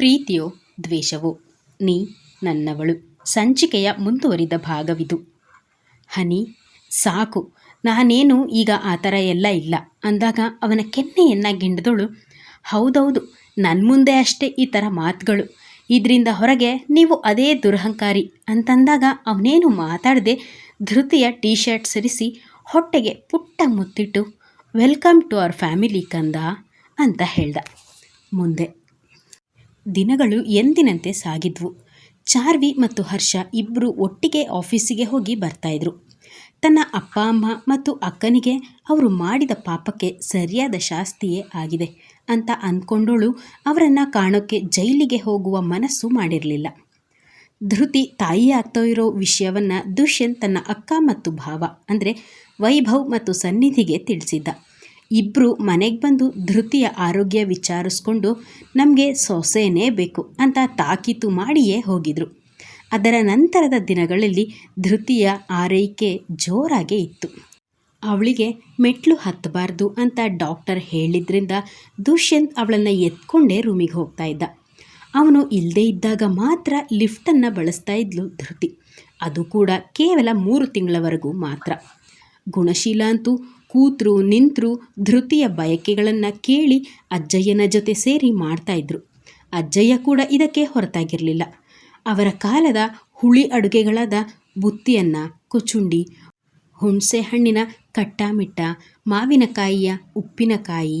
ಪ್ರೀತಿಯೋ ದ್ವೇಷವೋ, ನೀ ನನ್ನವಳು. ಸಂಚಿಕೆಯ ಮುಂದುವರಿದ ಭಾಗವಿದು. ಹನಿ, ಸಾಕು, ನಾನೇನು ಈಗ ಆ ಥರ ಎಲ್ಲ ಇಲ್ಲ. ಅಂದಾಗ ಅವನ ಕೆನ್ನೆಯನ್ನು ಗಿಂಡದವಳು ಹೌದೌದು ನನ್ನ ಮುಂದೆ ಅಷ್ಟೇ ಈ ಥರ ಮಾತುಗಳು. ಇದರಿಂದ ಹೊರಗೆ ನೀವು ಅದೇ ದುರಹಂಕಾರಿ ಅಂತಂದಾಗ ಅವನೇನು ಮಾತಾಡದೆ ಧೃತಿಯ ಟೀ ಶರ್ಟ್ ಸರಿಸಿ ಹೊಟ್ಟೆಗೆ ಪುಟ್ಟ ಮುತ್ತಿಟ್ಟು, ವೆಲ್ಕಮ್ ಟು ಅವರ್ ಫ್ಯಾಮಿಲಿ ಕಂದ ಅಂತ ಹೇಳ್ದ. ಮುಂದೆ. ದಿನಗಳು ಎಂದಿನಂತೆ ಸಾಗಿದ್ವು. ಚಾರ್ವಿ ಮತ್ತು ಹರ್ಷ ಇಬ್ಬರು ಒಟ್ಟಿಗೆ ಆಫೀಸಿಗೆ ಹೋಗಿ ಬರ್ತಾಯಿದ್ರು. ತನ್ನ ಅಪ್ಪ, ಅಮ್ಮ ಮತ್ತು ಅಕ್ಕನಿಗೆ ಅವರು ಮಾಡಿದ ಪಾಪಕ್ಕೆ ಸರಿಯಾದ ಶಾಸ್ತಿಯೇ ಆಗಿದೆ ಅಂತ ಅಂದ್ಕೊಂಡೋಳು ಅವರನ್ನು ಕಾಣೋಕ್ಕೆ ಜೈಲಿಗೆ ಹೋಗುವ ಮನಸ್ಸು ಮಾಡಿರಲಿಲ್ಲ. ಧೃತಿ ತಾಯಿ ಆಗ್ತಾ ಇರೋ ವಿಷಯವನ್ನು ದುಷ್ಯಂತ್ ತನ್ನ ಅಕ್ಕ ಮತ್ತು ಭಾವ, ಅಂದರೆ ವೈಭವ್ ಮತ್ತು ಸನ್ನಿಧಿಗೆ ತಿಳಿಸಿದ್ದ. ಇಬ್ಬರು ಮನೆಗೆ ಬಂದು ಧೃತಿಯ ಆರೋಗ್ಯ ವಿಚಾರಿಸ್ಕೊಂಡು ನಮಗೆ ಸೊಸೆನೇ ಬೇಕು ಅಂತ ತಾಕೀತು ಮಾಡಿಯೇ ಹೋಗಿದ್ರು. ಅದರ ನಂತರದ ದಿನಗಳಲ್ಲಿ ಧೃತಿಯ ಆರೈಕೆ ಜೋರಾಗೇ ಇತ್ತು. ಅವಳಿಗೆ ಮೆಟ್ಲು ಹತ್ತಬಾರ್ದು ಅಂತ ಡಾಕ್ಟರ್ ಹೇಳಿದ್ರಿಂದ ದುಷ್ಯಂತ್ ಅವಳನ್ನು ಎತ್ಕೊಂಡೇ ರೂಮಿಗೆ ಹೋಗ್ತಾ ಇದ್ದ. ಅವನು ಇಲ್ಲದೇ ಇದ್ದಾಗ ಮಾತ್ರ ಲಿಫ್ಟನ್ನು ಬಳಸ್ತಾ ಇದ್ಲು ಧೃತಿ. ಅದು ಕೂಡ ಕೇವಲ ಮೂರು ತಿಂಗಳವರೆಗೂ ಮಾತ್ರ. ಗುಣಶೀಲ ಅಂತೂ ಕೂತ್ರು, ನಿಂತರು ಧೃತಿಯ ಬಯಕೆಗಳನ್ನು ಕೇಳಿ ಅಜ್ಜಯ್ಯನ ಜೊತೆ ಸೇರಿ ಮಾಡ್ತಾಯಿದ್ರು ಅಜ್ಜಯ್ಯ ಕೂಡ ಇದಕ್ಕೆ ಹೊರತಾಗಿರಲಿಲ್ಲ. ಅವರ ಕಾಲದ ಹುಳಿ ಅಡುಗೆಗಳಾದ ಬುತ್ತಿಯನ್ನ, ಕುಚುಂಡಿ, ಹುಣಸೆ ಹಣ್ಣಿನ ಕಟ್ಟಾಮಿಟ್ಟ, ಮಾವಿನಕಾಯಿಯ ಉಪ್ಪಿನಕಾಯಿ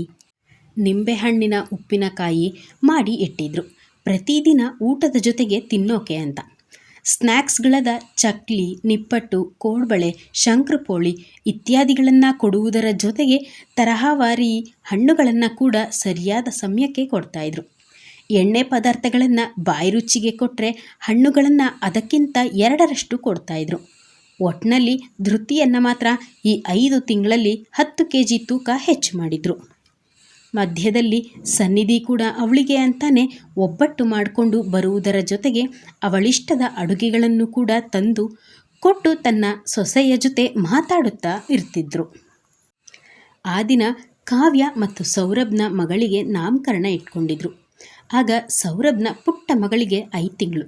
ನಿಂಬೆಹಣ್ಣಿನ ಉಪ್ಪಿನಕಾಯಿ ಮಾಡಿ ಇಟ್ಟಿದ್ರು. ಪ್ರತಿದಿನ ಊಟದ ಜೊತೆಗೆ ತಿನ್ನೋಕೆ ಅಂತ. ಸ್ನ್ಯಾಕ್ಸ್ಗಳಾದ ಚಕ್ಲಿ, ನಿಪ್ಪಟ್ಟು, ಕೋಡ್ಬಳೆ, ಶಂಕ್ರಪೋಳಿ ಇತ್ಯಾದಿಗಳನ್ನು ಕೊಡುವುದರ ಜೊತೆಗೆ ತರಹವಾರಿ ಹಣ್ಣುಗಳನ್ನು ಕೂಡ ಸರಿಯಾದ ಸಮಯಕ್ಕೆ ಕೊಡ್ತಾಯಿದ್ರು. ಎಣ್ಣೆ ಪದಾರ್ಥಗಳನ್ನು ಬಾಯಿ ರುಚಿಗೆ ಕೊಟ್ಟರೆ ಹಣ್ಣುಗಳನ್ನು ಅದಕ್ಕಿಂತ ಎರಡರಷ್ಟು ಕೊಡ್ತಾಯಿದ್ರು. ಒಟ್ಟಿನಲ್ಲಿ ಧೃತಿಯನ್ನು ಮಾತ್ರ ಈ ಐದು ತಿಂಗಳಲ್ಲಿ ಹತ್ತು ಕೆ ಜಿ ತೂಕ ಹೆಚ್ಚು ಮಾಡಿದರು. ಮಧ್ಯದಲ್ಲಿ ಸನ್ನಿಧಿ ಕೂಡ ಅವಳಿಗೆ ಅಂತಾನೆ ಒಬ್ಬಟ್ಟು ಮಾಡಿಕೊಂಡು ಬರುವುದರ ಜೊತೆಗೆ ಅವಳಿಷ್ಟದ ಅಡುಗೆಗಳನ್ನು ಕೂಡ ತಂದು ಕೊಟ್ಟು ತನ್ನ ಸೊಸೆಯ ಜೊತೆ ಮಾತಾಡುತ್ತಾ ಇರ್ತಿದ್ರು. ಆ ದಿನ ಕಾವ್ಯ ಮತ್ತು ಸೌರಭ್ನ ಮಗಳಿಗೆ ನಾಮಕರಣ ಇಟ್ಕೊಂಡಿದ್ರು. ಆಗ ಸೌರಭ್ನ ಪುಟ್ಟ ಮಗಳಿಗೆ ಐದು ತಿಂಗಳು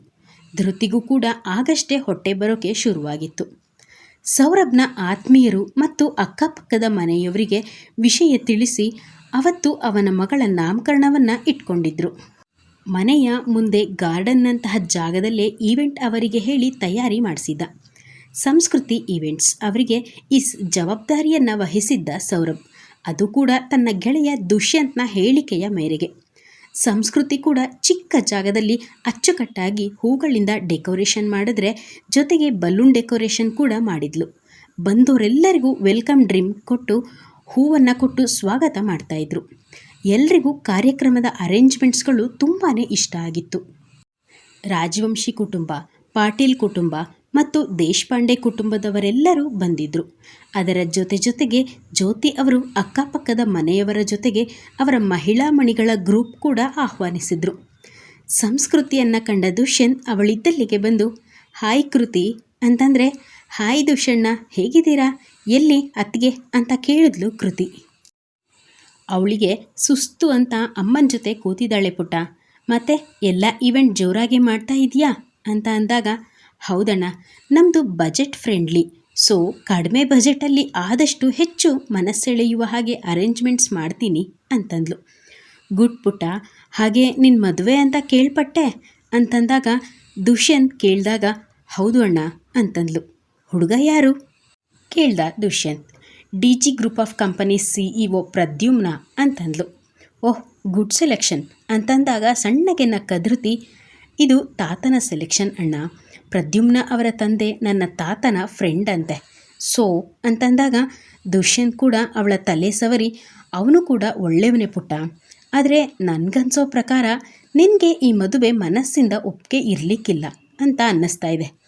ಧೃತಿಗೂ ಕೂಡ ಆಗಷ್ಟೇ ಹೊಟ್ಟೆ ಬರೋಕೆ ಶುರುವಾಗಿತ್ತು. ಸೌರಭ್ನ ಆತ್ಮೀಯರು ಮತ್ತು ಅಕ್ಕಪಕ್ಕದ ಮನೆಯವರಿಗೆ ವಿಷಯ ತಿಳಿಸಿ ಅವತ್ತು ಅವನ ಮಗಳ ನಾಮಕರಣವನ್ನು ಇಟ್ಕೊಂಡಿದ್ರು. ಮನೆಯ ಮುಂದೆ ಗಾರ್ಡನ್ನಂತಹ ಜಾಗದಲ್ಲೇ ಈವೆಂಟ್ ಅವರಿಗೆ ಹೇಳಿ ತಯಾರಿ ಮಾಡಿಸಿದ್ದ. ಸಂಸ್ಕೃತಿ ಈವೆಂಟ್ಸ್ ಅವರಿಗೆ ಈ ಜವಾಬ್ದಾರಿಯನ್ನು ವಹಿಸಿದ್ದ ಸೌರಭ್. ಅದು ಕೂಡ ತನ್ನ ಗೆಳೆಯ ದುಷ್ಯಂತ್ನ ಹೇಳಿಕೆಯ ಮೇರೆಗೆ. ಸಂಸ್ಕೃತಿ ಕೂಡ ಚಿಕ್ಕ ಜಾಗದಲ್ಲಿ ಅಚ್ಚುಕಟ್ಟಾಗಿ ಹೂಗಳಿಂದ ಡೆಕೋರೇಷನ್ ಮಾಡಿದ್ರೆ ಜೊತೆಗೆ ಬಲೂನ್ ಡೆಕೋರೇಷನ್ ಕೂಡ ಮಾಡಿದ್ಲು. ಬಂದವರೆಲ್ಲರಿಗೂ ವೆಲ್ಕಮ್ ಡ್ರಿಮ್ ಕೊಟ್ಟು ಹೂವನ್ನು ಕೊಟ್ಟು ಸ್ವಾಗತ ಮಾಡ್ತಾಯಿದ್ರು ಎಲ್ರಿಗೂ ಕಾರ್ಯಕ್ರಮದ ಅರೇಂಜ್ಮೆಂಟ್ಸ್ಗಳು ತುಂಬಾ ಇಷ್ಟ ಆಗಿತ್ತು. ರಾಜವಂಶಿ ಕುಟುಂಬ, ಪಾಟೀಲ್ ಕುಟುಂಬ ಮತ್ತು ದೇಶಪಾಂಡೆ ಕುಟುಂಬದವರೆಲ್ಲರೂ ಬಂದಿದ್ದರು ಅದರ ಜೊತೆ ಜೊತೆಗೆ ಜ್ಯೋತಿ ಅವರು ಅಕ್ಕಪಕ್ಕದ ಮನೆಯವರ ಜೊತೆಗೆ ಅವರ ಮಹಿಳಾ ಮಣಿಗಳ ಗ್ರೂಪ್ ಕೂಡ ಆಹ್ವಾನಿಸಿದರು. ಸಂಸ್ಕೃತಿಯನ್ನು ಕಂಡ ದುಷ್ಯಂತ್ ಅವಳಿದ್ದಲ್ಲಿಗೆ ಬಂದು, ಹಾಯ್ ಕೃತಿ ಅಂತಂದರೆ, ಹಾಯ್ ದುಷಣ್ಣ ಹೇಗಿದ್ದೀರಾ? ಎಲ್ಲಿ ಅತ್ತಿಗೆ ಅಂತ ಕೇಳಿದ್ಲು ಕೃತಿ. ಅವಳಿಗೆ ಸುಸ್ತು ಅಂತ ಅಮ್ಮನ ಜೊತೆ ಕೂತಿದ್ದಾಳೆ ಪುಟ್ಟ. ಮತ್ತೆ ಎಲ್ಲ ಈವೆಂಟ್ ಜೋರಾಗಿ ಮಾಡ್ತಾ ಇದೆಯಾ ಅಂತ ಅಂದಾಗ, ಹೌದಣ್ಣ ನಮ್ಮದು ಬಜೆಟ್ ಫ್ರೆಂಡ್ಲಿ ಸೊ ಕಡಿಮೆ ಬಜೆಟಲ್ಲಿ ಆದಷ್ಟು ಹೆಚ್ಚು ಮನಸ್ಸೆಳೆಯುವ ಹಾಗೆ ಅರೇಂಜ್ಮೆಂಟ್ಸ್ ಮಾಡ್ತೀನಿ ಅಂತಂದ್ಲು. ಗುಡ್ ಪುಟ್ಟ, ಹಾಗೆ ನಿನ್ನ ಮದುವೆ ಅಂತ ಕೇಳ್ಪಟ್ಟೆ ಅಂತಂದಾಗ, ದುಷ್ಯಂತ್ ಕೇಳಿದಾಗ, ಹೌದು ಅಣ್ಣ ಅಂತಂದ್ಲು. ಹುಡುಗ ಯಾರು? ಕೇಳ್ದ Dushyant, D G group of company CEO Pradyumna ಅಂತಂದ್ಲು. Oh, good selection ಅಂತಂದಾಗ ಸಣ್ಣಗೆ ಧೃತಿ ಇದು ತಾತನ ಸೆಲೆಕ್ಷನ್ ಅಣ್ಣ, ಪ್ರದ್ಯುಮ್ನ ಅವರ ತಂದೆ, ನನ್ನ ತಾತನ ಫ್ರೆಂಡ್ ಅಂತೆ. ಸೊ, ಅಂತಂದಾಗ ದುಷ್ಯಂತ್ ಕೂಡ ಅವಳ ತಲೆ ಸವರಿ, ಅವನು ಕೂಡ ಒಳ್ಳೆಯವನೇ ಪುಟ್ಟ. ಆದರೆ ನನಗನ್ಸೋ ಪ್ರಕಾರ ನಿನಗೆ ಈ ಮದುವೆ ಮನಸ್ಸಿಂದ ಒಪ್ಪಿಗೆ ಇರಲಿಕ್ಕಿಲ್ಲ ಅಂತ ಅನ್ನಿಸ್ತಾ ಇದೆ.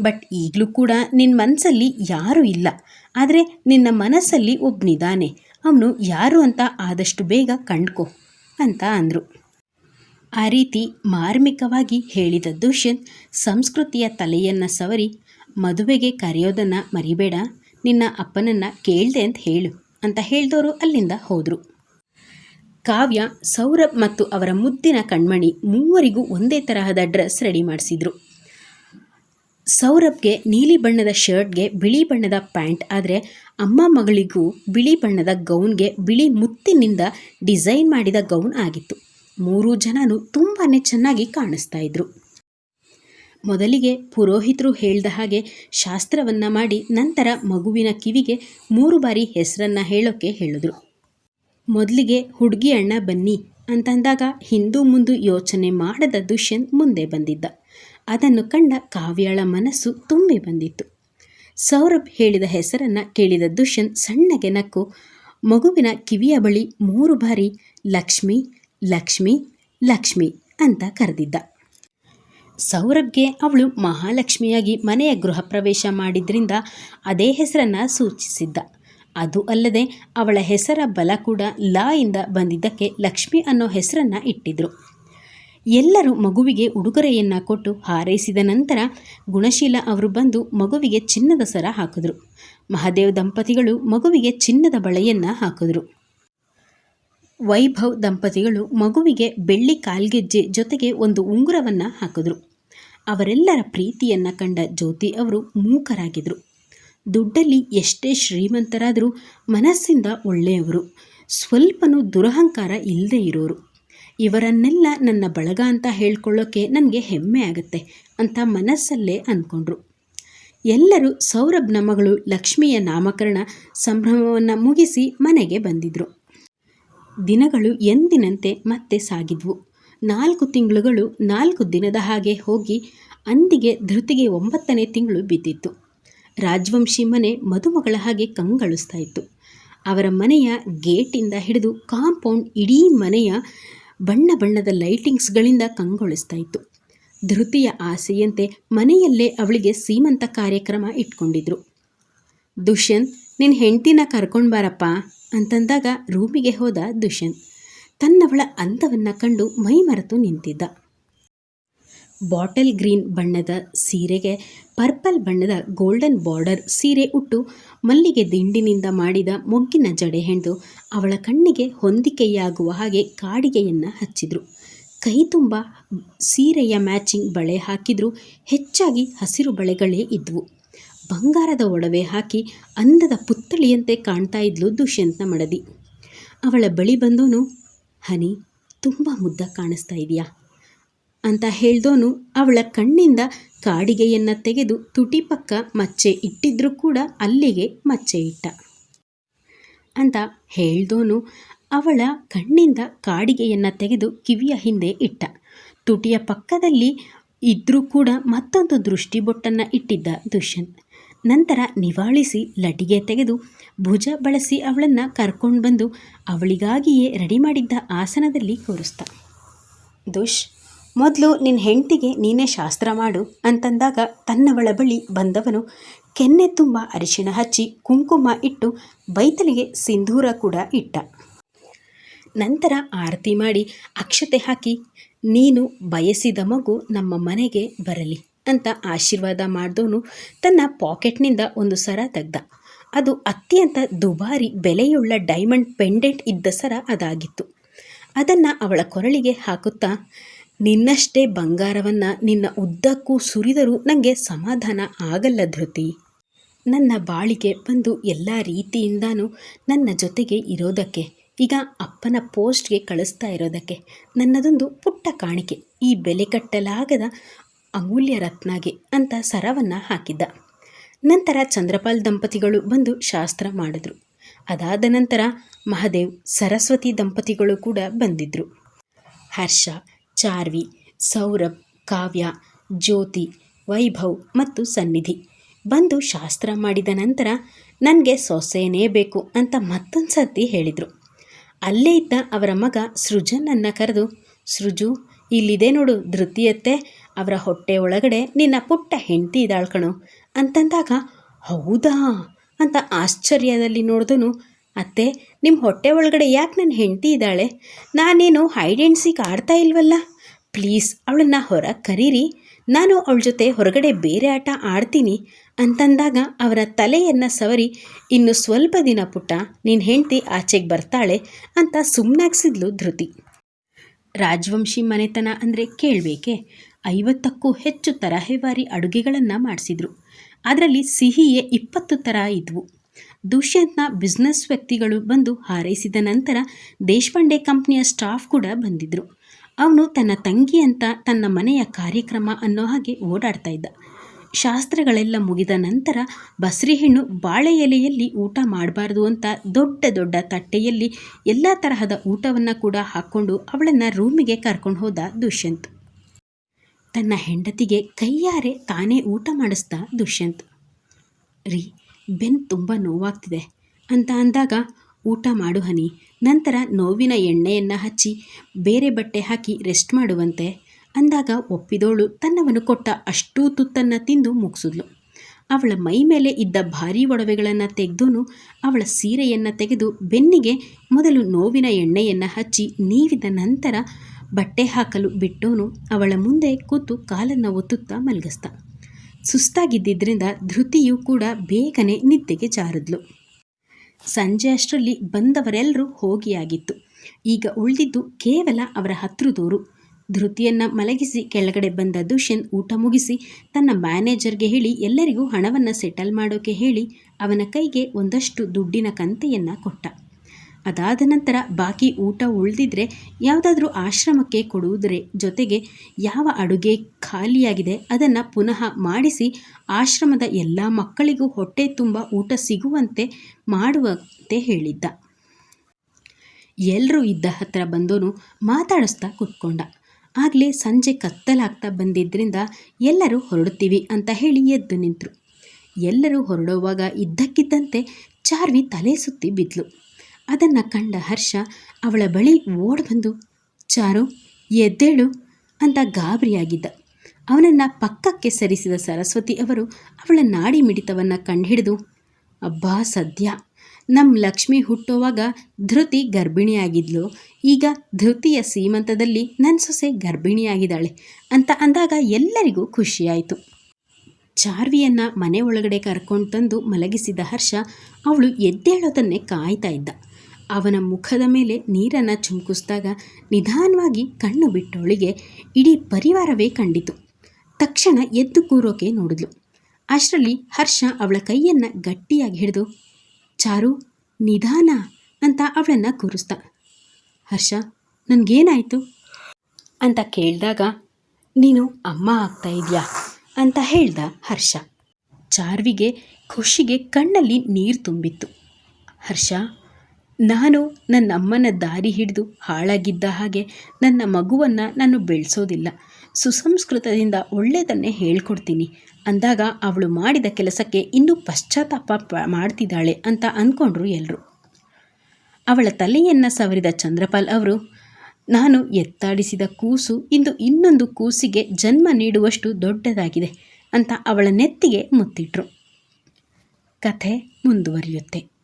ಬಟ್ ಈಗಲೂ ಕೂಡ ನಿನ್ನ ಮನಸ್ಸಲ್ಲಿ ಯಾರೂ ಇಲ್ಲ. ಆದರೆ ನಿನ್ನ ಮನಸ್ಸಲ್ಲಿ ಒಬ್ಬನಿದ್ದಾನೆ ಅವನು ಯಾರು ಅಂತ ಆದಷ್ಟು ಬೇಗ ಕಂಡ್ಕೊ ಅಂತ ಅಂದರು. ಆ ರೀತಿ ಮಾರ್ಮಿಕವಾಗಿ ಹೇಳಿದ ದುಷ್ಯಂತ್ ಸಂಸ್ಕೃತಿಯ ತಲೆಯನ್ನು ಸವರಿ ಮದುವೆಗೆ ಕರೆಯೋದನ್ನು ಮರಿಬೇಡ, ನಿನ್ನ ಅಪ್ಪನನ್ನು ಕೇಳಿದೆ ಅಂತ ಹೇಳು ಅಂತ ಹೇಳಿದವರು ಅಲ್ಲಿಂದ ಹೋದರು. ಕಾವ್ಯ, ಸೌರಭ್ ಮತ್ತು ಅವರ ಮುದ್ದಿನ ಕಣ್ಮಣಿ ಮೂವರಿಗೂ ಒಂದೇ ತರಹದ ಡ್ರೆಸ್ ರೆಡಿ ಮಾಡಿಸಿದ್ರು. ಸೌರಭ್ಗೆ ನೀಲಿ ಬಣ್ಣದ ಶರ್ಟ್ಗೆ ಬಿಳಿ ಬಣ್ಣದ ಪ್ಯಾಂಟ್, ಆದರೆ ಅಮ್ಮ ಮಗಳಿಗೂ ಬಿಳಿ ಬಣ್ಣದ ಗೌನ್ಗೆ ಬಿಳಿ ಮುತ್ತಿನಿಂದ ಡಿಸೈನ್ ಮಾಡಿದ ಗೌನ್ ಆಗಿತ್ತು. ಮೂರೂ ಜನನು ತುಂಬಾ ಚೆನ್ನಾಗಿ ಕಾಣಿಸ್ತಾ ಇದ್ರು. ಮೊದಲಿಗೆ ಪುರೋಹಿತರು ಹೇಳಿದ ಹಾಗೆ ಶಾಸ್ತ್ರವನ್ನ ಮಾಡಿ ನಂತರ ಮಗುವಿನ ಕಿವಿಗೆ ಮೂರು ಬಾರಿ ಹೆಸರನ್ನು ಹೇಳೋಕ್ಕೆ ಹೇಳಿದ್ರು. ಮೊದಲಿಗೆ ಹುಡುಗಿ ಅಣ್ಣ ಬನ್ನಿ ಅಂತಂದಾಗ ಹಿಂದೂ ಮುಂದು ಯೋಚನೆ ಮಾಡದ ದುಷ್ಯಂತ್ ಮುಂದೆ ಬಂದಿದ್ದ. ಅದನ್ನು ಕಂಡ ಕಾವ್ಯಾಳ ಮನಸ್ಸು ತುಂಬಿ ಬಂದಿತ್ತು. ಸೌರಭ್ ಹೇಳಿದ ಹೆಸರನ್ನು ಕೇಳಿದ ದುಷ್ಯನ್ ಸಣ್ಣಗೆ ನಕ್ಕು, ಮಗುವಿನ ಕಿವಿಯ ಬಳಿ ಮೂರು ಬಾರಿ ಲಕ್ಷ್ಮಿ ಲಕ್ಷ್ಮಿ ಲಕ್ಷ್ಮಿ ಅಂತ ಕರೆದಿದ್ದ. ಸೌರಭ್ಗೆ ಅವಳು ಮಹಾಲಕ್ಷ್ಮಿಯಾಗಿ ಮನೆಯ ಗೃಹ ಪ್ರವೇಶ ಮಾಡಿದ್ರಿಂದ ಅದೇ ಹೆಸರನ್ನು ಸೂಚಿಸಿದ್ದ. ಅದು ಅಲ್ಲದೆ ಅವಳ ಹೆಸರ ಬಲ ಕೂಡ ಲಾ ಇಂದ ಬಂದಿದ್ದಕ್ಕೆ ಲಕ್ಷ್ಮಿ ಅನ್ನೋ ಹೆಸರನ್ನು ಇಟ್ಟಿದ್ರು. ಎಲ್ಲರೂ ಮಗುವಿಗೆ ಉಡುಗೊರೆಯನ್ನು ಕೊಟ್ಟು ಹಾರೈಸಿದ ನಂತರ ಗುಣಶೀಲ ಅವರು ಬಂದು ಮಗುವಿಗೆ ಚಿನ್ನದ ಸರ ಹಾಕಿದ್ರು. ಮಹಾದೇವ್ ದಂಪತಿಗಳು ಮಗುವಿಗೆ ಚಿನ್ನದ ಬಳೆಯನ್ನ ಹಾಕಿದ್ರು. ವೈಭವ್ ದಂಪತಿಗಳು ಮಗುವಿಗೆ ಬೆಳ್ಳಿ ಕಾಲ್ಗೆಜ್ಜೆ ಜೊತೆಗೆ ಒಂದು ಉಂಗುರವನ್ನು ಹಾಕಿದ್ರು. ಅವರೆಲ್ಲರ ಪ್ರೀತಿಯನ್ನು ಕಂಡ ಜ್ಯೋತಿ ಅವರು ಮೂಕರಾಗಿದ್ರು. ದುಡ್ಡಲ್ಲಿ ಎಷ್ಟೇ ಶ್ರೀಮಂತರಾದರೂ ಮನಸ್ಸಿಂದ ಒಳ್ಳೆಯವರು, ಸ್ವಲ್ಪನೂ ದುರಹಂಕಾರ ಇಲ್ಲದೆ ಇರೋರು. ಇವರನ್ನೆಲ್ಲ ನನ್ನ ಬಳಗ ಅಂತ ಹೇಳ್ಕೊಳ್ಳೋಕೆ ನನಗೆ ಹೆಮ್ಮೆ ಆಗುತ್ತೆ ಅಂತ ಮನಸ್ಸಲ್ಲೇ ಅಂದ್ಕೊಂಡ್ರು ಎಲ್ಲರೂ ಸೌರಭ್ನ ಮಗಳು ಲಕ್ಷ್ಮಿಯ ನಾಮಕರಣ ಸಂಭ್ರಮವನ್ನು ಮುಗಿಸಿ ಮನೆಗೆ ಬಂದಿದ್ರು. ದಿನಗಳು ಎಂದಿನಂತೆ ಮತ್ತೆ ಸಾಗಿದ್ವು. ನಾಲ್ಕು ತಿಂಗಳುಗಳು ನಾಲ್ಕು ದಿನದ ಹಾಗೆ ಹೋಗಿ ಅಂದಿಗೆ ಧೃತಿಗೆ ಒಂಬತ್ತನೇ ತಿಂಗಳು ಬಿದ್ದಿತ್ತು. ರಾಜವಂಶಿ ಮನೆ ಮದುಮಗಳ ಹಾಗೆ ಕಂಗೊಳಿಸ್ತಾ ಇತ್ತು. ಅವರ ಮನೆಯ ಗೇಟಿಂದ ಹಿಡಿದು ಕಾಂಪೌಂಡ್ ಇಡೀ ಮನೆಯ ಬಣ್ಣ ಬಣ್ಣದ ಲೈಟಿಂಗ್ಸ್ಗಳಿಂದ ಕಂಗೊಳಿಸ್ತಾ ಇತ್ತು. ಧೃತಿಯ ಆಸೆಯಂತೆ ಮನೆಯಲ್ಲೇ ಅವಳಿಗೆ ಸೀಮಂತ ಕಾರ್ಯಕ್ರಮ ಇಟ್ಕೊಂಡಿದ್ರು. ದುಷ್ಯಂತ್ ನಿನ್ನ ಹೆಂಡತಿನ ಕರ್ಕೊಂಡು ಬಾರಪ್ಪ ಅಂತಂದಾಗ ರೂಮಿಗೆ ಹೋದ ದುಷ್ಯಂತ್ ತನ್ನವಳ ಅಂದವನ್ನು ಕಂಡು ಮೈ ಮರೆತು ನಿಂತಿದ್ದ. ಬಾಟಲ್ ಗ್ರೀನ್ ಬಣ್ಣದ ಸೀರೆಗೆ ಪರ್ಪಲ್ ಬಣ್ಣದ ಗೋಲ್ಡನ್ ಬಾರ್ಡರ್ ಸೀರೆ ಉಟ್ಟು ಮಲ್ಲಿಗೆ ದಿಂಡಿನಿಂದ ಮಾಡಿದ ಮೊಗ್ಗಿನ ಜಡೆ ಹೆಣೆದು ಅವಳ ಕಣ್ಣಿಗೆ ಹೊಂದಿಕೆಯಾಗುವ ಹಾಗೆ ಕಾಡಿಗೆಯನ್ನು ಹಚ್ಚಿದ್ರು. ಕೈ ತುಂಬ ಸೀರೆಯ ಮ್ಯಾಚಿಂಗ್ ಬಳೆ ಹಾಕಿದ್ರು, ಹೆಚ್ಚಾಗಿ ಹಸಿರು ಬಳೆಗಳೇ ಇದ್ವು. ಬಂಗಾರದ ಒಡವೆ ಹಾಕಿ ಅಂದದ ಪುತ್ಥಳಿಯಂತೆ ಕಾಣ್ತಾ ಇದ್ಲು ದುಷ್ಯಂತನ ಮಡದಿ. ಅವಳ ಬಳಿ ಬಂದೋನು, ಹನಿ, ತುಂಬ ಮುದ್ದ ಕಾಣಿಸ್ತಾ ಇದೆಯಾ? ಅಂತ ಹೇಳ್ದೋನು ಅವಳ ಕಣ್ಣಿಂದ ಕಾಡಿಗೆಯನ್ನು ತೆಗೆದು ತುಟಿ ಪಕ್ಕ ಮಚ್ಚೆ ಇಟ್ಟಿದ್ರೂ ಕೂಡ ಅಲ್ಲಿಗೆ ಮಚ್ಚೆ ಇಟ್ಟ. ಅಂತ ಹೇಳ್ದೋನು ಅವಳ ಕಣ್ಣಿಂದ ಕಾಡಿಗೆಯನ್ನು ತೆಗೆದು ಕಿವಿಯ ಹಿಂದೆ ಇಟ್ಟ. ತುಟಿಯ ಪಕ್ಕದಲ್ಲಿ ಇದ್ರೂ ಕೂಡ ಮತ್ತೊಂದು ದೃಷ್ಟಿಬೊಟ್ಟನ್ನು ಇಟ್ಟಿದ್ದ ದುಷ್ಯಂತ್ ನಂತರ ನಿವಾಳಿಸಿ ಲಟಿಗೆ ತೆಗೆದು ಭುಜ ಬಳಸಿ ಅವಳನ್ನು ಕರ್ಕೊಂಡು ಬಂದು ಅವಳಿಗಾಗಿಯೇ ರೆಡಿ ಮಾಡಿದ್ದ ಆಸನದಲ್ಲಿ ಕೂರಿಸ್ತ ದುಷ್ ಮೊದಲು ನಿನ್ನ ಹೆಂಡತಿಗೆ ನೀನೇ ಶಾಸ್ತ್ರ ಮಾಡು ಅಂತಂದಾಗ ತನ್ನವಳ ಬಳಿ ಬಂದವನು ಕೆನ್ನೆ ತುಂಬ ಅರಿಶಿಣ ಹಚ್ಚಿ ಕುಂಕುಮ ಇಟ್ಟು ಬೈತಲಿಗೆ ಸಿಂಧೂರ ಕೂಡ ಇಟ್ಟ. ನಂತರ ಆರತಿ ಮಾಡಿ ಅಕ್ಷತೆ ಹಾಕಿ, ನೀನು ಬಯಸಿದ ಮಗು ನಮ್ಮ ಮನೆಗೆ ಬರಲಿ ಅಂತ ಆಶೀರ್ವಾದ ಮಾಡಿದವನು ತನ್ನ ಪಾಕೆಟ್ನಿಂದ ಒಂದು ಸರ ತೆಗ್ದ. ಅದು ಅತ್ಯಂತ ದುಬಾರಿ ಬೆಲೆಯುಳ್ಳ ಡೈಮಂಡ್ ಪೆಂಡೆಂಟ್ ಇದ್ದ ಸರ ಅದಾಗಿತ್ತು. ಅದನ್ನು ಅವಳ ಕೊರಳಿಗೆ ಹಾಕುತ್ತಾ ನಿನ್ನಷ್ಟೇ ಬಂಗಾರವನ್ನು ನಿನ್ನ ಉದ್ದಕ್ಕೂ ಸುರಿದರೂ ನನಗೆ ಸಮಾಧಾನ ಆಗಲ್ಲ ಧೃತಿ. ನನ್ನ ಬಾಳಿಗೆ ಬಂದು ಎಲ್ಲ ರೀತಿಯಿಂದನೂ ನನ್ನ ಜೊತೆಗೆ ಇರೋದಕ್ಕೆ, ಈಗ ಅಪ್ಪನ ಪೋಸ್ಟ್ಗೆ ಕಳಿಸ್ತಾ ಇರೋದಕ್ಕೆ, ನನ್ನದೊಂದು ಪುಟ್ಟ ಕಾಣಿಕೆ, ಈ ಬೆಲೆ ಕಟ್ಟಲಾಗದ ಅಮೂಲ್ಯ ರತ್ನಾಗೆ ಅಂತ ಸರವನ್ನು ಹಾಕಿದ್ದ. ನಂತರ ಚಂದ್ರಪಾಲ್ ದಂಪತಿಗಳು ಬಂದು ಶಾಸ್ತ್ರ ಮಾಡಿದ್ರು. ಅದಾದ ನಂತರ ಮಹದೇವ್, ಸರಸ್ವತಿ ದಂಪತಿಗಳು ಕೂಡ ಬಂದಿದ್ದರು ಹರ್ಷ ಚಾರ್ವಿ, ಸೌರಭ್, ಕಾವ್ಯ, ಜ್ಯೋತಿ, ವೈಭವ್ ಮತ್ತು ಸನ್ನಿಧಿ. ಬಂದು ಶಾಸ್ತ್ರ ಮಾಡಿದ ನಂತರ ನನಗೆ ಸೊಸೆಯೇ ಬೇಕು ಅಂತ ಮತ್ತೊಂದು ಸರ್ತಿ ಹೇಳಿದರು. ಅಲ್ಲೇ ಇದ್ದ ಅವರ ಮಗ ಸೃಜನನ್ನು ಕರೆದು, ಸೃಜು, ಇಲ್ಲಿದೆ ನೋಡು ಧೃತಿಯತ್ತೆ, ಅವರ ಹೊಟ್ಟೆ ಒಳಗಡೆ ನಿನ್ನ ಪುಟ್ಟ ಹೆಂಡತಿ ಇದಾಳ್ಕಣು ಅಂತಂದಾಗ, ಹೌದಾ? ಅಂತ ಆಶ್ಚರ್ಯದಲ್ಲಿ ನೋಡಿದನು ಅತ್ತೆ ನಿಮ್ಮ ಹೊಟ್ಟೆ ಒಳಗಡೆ ಯಾಕೆ ನನ್ನ ಹೆಂಡತಿ ಇದ್ದಾಳೆ? ನಾನೇನು ಹೈಡ್ ಆ್ಯಂಡ್ ಸೀಕ್ ಆಡ್ತಾ ಇಲ್ವಲ್ಲ? ಪ್ಲೀಸ್ ಅವಳನ್ನು ಹೊರಗೆ ಕರೀರಿ. ನಾನು ಅವಳ ಜೊತೆ ಹೊರಗಡೆ ಬೇರೆ ಆಟ ಆಡ್ತೀನಿ ಅಂತಂದಾಗ ಅವರ ತಲೆಯನ್ನು ಸವರಿ, ಇನ್ನು ಸ್ವಲ್ಪ ದಿನ ಪುಟ್ಟ ನಿನ್ನ ಹೆಂಡತಿ ಆಚೆಗೆ ಬರ್ತಾಳೆ ಅಂತ ಸುಮ್ಮನಾಗ್ಸಿದ್ಲು ಧೃತಿ. ರಾಜವಂಶಿ ಮನೆತನ ಅಂದರೆ ಕೇಳಬೇಕೆ? ಐವತ್ತಕ್ಕೂ ಹೆಚ್ಚು ತರಹೇವಾರಿ ಅಡುಗೆಗಳನ್ನು ಮಾಡಿಸಿದ್ರು. ಅದರಲ್ಲಿ ಸಿಹಿಯೇ ಇಪ್ಪತ್ತು ಥರ ಇದ್ವು. ದುಷ್ಯಂತ್ನ ಬಿಸ್ನೆಸ್ ವ್ಯಕ್ತಿಗಳು ಬಂದು ಹಾರೈಸಿದ ನಂತರ ದೇಶಪಾಂಡೆ ಕಂಪ್ನಿಯ ಸ್ಟಾಫ್ ಕೂಡ ಬಂದಿದ್ದರು ಅವನು ತನ್ನ ತಂಗಿ ಅಂತ ತನ್ನ ಮನೆಯ ಕಾರ್ಯಕ್ರಮ ಅನ್ನೋ ಹಾಗೆ ಓಡಾಡ್ತಾ ಇದ್ದ. ಶಾಸ್ತ್ರಗಳೆಲ್ಲ ಮುಗಿದ ನಂತರ ಬಸ್ರಿ ಹೆಣ್ಣು ಬಾಳೆ ಎಲೆಯಲ್ಲಿ ಊಟ ಮಾಡಬಾರ್ದು ಅಂತ ದೊಡ್ಡ ದೊಡ್ಡ ತಟ್ಟೆಯಲ್ಲಿ ಎಲ್ಲ ತರಹದ ಊಟವನ್ನು ಕೂಡ ಹಾಕ್ಕೊಂಡು ಅವಳನ್ನು ರೂಮಿಗೆ ಕರ್ಕೊಂಡು ಹೋದ ದುಷ್ಯಂತ್. ತನ್ನ ಹೆಂಡತಿಗೆ ಕೈಯಾರೆ ತಾನೇ ಊಟ ಮಾಡಿಸ್ದ ದುಷ್ಯಂತ್. ರೀ ಬೆನ್ನು ತುಂಬ ನೋವಾಗ್ತಿದೆ ಅಂತ ಅಂದಾಗ, ಊಟ ಮಾಡು ಹನಿ. ನಂತರ ನೋವಿನ ಎಣ್ಣೆಯನ್ನು ಹಚ್ಚಿ ಬೇರೆ ಬಟ್ಟೆ ಹಾಕಿ ರೆಸ್ಟ್ ಮಾಡುವಂತೆ ಅಂದಾಗ ಒಪ್ಪಿದೋಳು ತನ್ನವನು ಕೊಟ್ಟ ಅಷ್ಟೂ ತುತ್ತನ್ನು ತಿಂದು ಮುಗಿಸಿದ್ಲು. ಅವಳ ಮೈ ಮೇಲೆ ಇದ್ದ ಭಾರೀ ಒಡವೆಗಳನ್ನು ತೆಗೆದೋನು ಅವಳ ಸೀರೆಯನ್ನು ತೆಗೆದು ಬೆನ್ನಿಗೆ ಮೊದಲು ನೋವಿನ ಎಣ್ಣೆಯನ್ನು ಹಚ್ಚಿ ನೀವಿದ ನಂತರ ಬಟ್ಟೆ ಹಾಕಲು ಬಿಟ್ಟೋನು ಅವಳ ಮುಂದೆ ಕೂತು ಕಾಲನ್ನು ಒತ್ತುತ್ತಾ ಮಲಗಿಸ್ದ. ಸುಸ್ತಾಗಿದ್ದರಿಂದ ಧೃತಿಯು ಕೂಡ ಬೇಗನೆ ನಿದ್ದೆಗೆ ಜಾರಿದ್ಲು. ಸಂಜೆ ಅಷ್ಟರಲ್ಲಿ ಬಂದವರೆಲ್ಲರೂ ಹೋಗಿಯಾಗಿತ್ತು. ಈಗ ಉಳಿದಿದ್ದು ಕೇವಲ ಅವರ ಹತ್ರದೋರು ಧೃತಿಯನ್ನು ಮಲಗಿಸಿ ಕೆಳಗಡೆ ಬಂದ ದುಷ್ಯನ್ ಊಟ ಮುಗಿಸಿ ತನ್ನ ಮ್ಯಾನೇಜರ್ಗೆ ಹೇಳಿ ಎಲ್ಲರಿಗೂ ಹಣವನ್ನು ಸೆಟಲ್ ಮಾಡೋಕೆ ಹೇಳಿ ಅವನ ಕೈಗೆ ಒಂದಷ್ಟು ದುಡ್ಡಿನ ಕಂತೆಯನ್ನು ಕೊಟ್ಟ. ಅದಾದ ನಂತರ ಬಾಕಿ ಊಟ ಉಳಿದಿದ್ರೆ ಯಾವುದಾದ್ರೂ ಆಶ್ರಮಕ್ಕೆ ಕೊಡುವುದರ ಜೊತೆಗೆ ಯಾವ ಅಡುಗೆ ಖಾಲಿಯಾಗಿದೆ ಅದನ್ನು ಪುನಃ ಮಾಡಿಸಿ ಆಶ್ರಮದ ಎಲ್ಲ ಮಕ್ಕಳಿಗೂ ಹೊಟ್ಟೆ ತುಂಬ ಊಟ ಸಿಗುವಂತೆ ಮಾಡುವಂತೆ ಹೇಳಿದ್ದ. ಎಲ್ಲರೂ ಇದ್ದ ಹತ್ರ ಬಂದೋನು ಮಾತಾಡಿಸ್ತಾ ಕೂತ್ಕೊಂಡ. ಆಗಲೇ ಸಂಜೆ ಕತ್ತಲಾಗ್ತಾ ಬಂದಿದ್ದರಿಂದ ಎಲ್ಲರೂ ಹೊರಡ್ತೀವಿ ಅಂತ ಹೇಳಿ ಎದ್ದು ನಿಂತರು. ಎಲ್ಲರೂ ಹೊರಡುವಾಗ ಇದ್ದಕ್ಕಿದ್ದಂತೆ ಚಾರ್ವಿ ತಲೆ ಸುತ್ತಿ ಬಿದ್ಲು. ಅದನ್ನು ಕಂಡ ಹರ್ಷ ಅವಳ ಬಳಿ ಓಡ್ ಬಂದು, ಚಾರು, ಎದ್ದೇಳು ಅಂತ ಗಾಬರಿಯಾಗಿದ್ದ. ಅವನನ್ನು ಪಕ್ಕಕ್ಕೆ ಸರಿಸಿದ ಸರಸ್ವತಿ ಅವರು ಅವಳ ನಾಡಿ ಮಿಡಿತವನ್ನು ಕಂಡುಹಿಡಿದು, ಅಬ್ಬಾ ಸದ್ಯ ನಮ್ಮ ಲಕ್ಷ್ಮಿ ಹುಟ್ಟುವಾಗ ಧೃತಿ ಗರ್ಭಿಣಿಯಾಗಿದ್ಲು, ಈಗ ಧೃತಿಯ ಸೀಮಂತದಲ್ಲಿ ನನ್ನ ಸೊಸೆ ಗರ್ಭಿಣಿಯಾಗಿದ್ದಾಳೆ ಅಂತ ಅಂದಾಗ ಎಲ್ಲರಿಗೂ ಖುಷಿಯಾಯಿತು. ಚಾರ್ವಿಯನ್ನು ಮನೆ ಒಳಗಡೆ ಕರ್ಕೊಂಡು ತಂದು ಮಲಗಿಸಿದ ಹರ್ಷ ಅವಳು ಎದ್ದೇಳೋದನ್ನೇ ಕಾಯ್ತಾ ಇದ್ದ. ಅವನ ಮುಖದ ಮೇಲೆ ನೀರನ್ನು ಚುಮುಕಿಸಿದಾಗ ನಿಧಾನವಾಗಿ ಕಣ್ಣು ಬಿಟ್ಟವಳಿಗೆ ಇಡೀ ಪರಿವಾರವೇ ಕಂಡಿತು. ತಕ್ಷಣ ಎದ್ದು ಕೂರೋಕೆ ನೋಡಿದ್ಲು. ಅಷ್ಟರಲ್ಲಿ ಹರ್ಷ ಅವಳ ಕೈಯನ್ನು ಗಟ್ಟಿಯಾಗಿ ಹಿಡಿದು, ಚಾರು, ನಿಧಾನ ಅಂತ ಅವಳನ್ನು ಕೂರಿಸ್ದ ಹರ್ಷ, ನನಗೇನಾಯಿತು? ಅಂತ ಕೇಳಿದಾಗ, ನೀನು ಅಮ್ಮ ಆಗ್ತಾ ಇದೆಯಾ? ಅಂತ ಹೇಳ್ದ ಹರ್ಷ. ಚಾರ್ವಿಗೆ ಖುಷಿಗೆ ಕಣ್ಣಲ್ಲಿ ನೀರು ತುಂಬಿತ್ತು. ಹರ್ಷ ನಾನು ನನ್ನ ಅಮ್ಮನ ದಾರಿ ಹಿಡಿದು ಹಾಳಾಗಿದ್ದ ಹಾಗೆ ನನ್ನ ಮಗುವನ್ನು ನಾನು ಬೆಳೆಸೋದಿಲ್ಲ. ಸುಸಂಸ್ಕೃತದಿಂದ ಒಳ್ಳೆಯದನ್ನೇ ಹೇಳ್ಕೊಡ್ತೀನಿ. ಅಂದಾಗ ಅವಳು ಮಾಡಿದ ಕೆಲಸಕ್ಕೆ ಇನ್ನೂ ಪಶ್ಚಾತ್ತಾಪ ಮಾಡ್ತಿದ್ದಾಳೆ ಅಂತ ಅಂದ್ಕೊಂಡ್ರು ಎಲ್ಲರೂ ಅವಳ ತಲೆಯನ್ನು ಸವರಿದ ಚಂದ್ರಪಾಲ್ ಅವರು, ನಾನು ಎತ್ತಾಡಿಸಿದ ಕೂಸು ಇಂದು ಇನ್ನೊಂದು ಕೂಸಿಗೆ ಜನ್ಮ ನೀಡುವಷ್ಟು ದೊಡ್ಡದಾಗಿದೆ ಅಂತ ಅವಳ ನೆತ್ತಿಗೆ ಮುತ್ತಿಟ್ರು. ಕಥೆ ಮುಂದುವರಿಯುತ್ತೆ.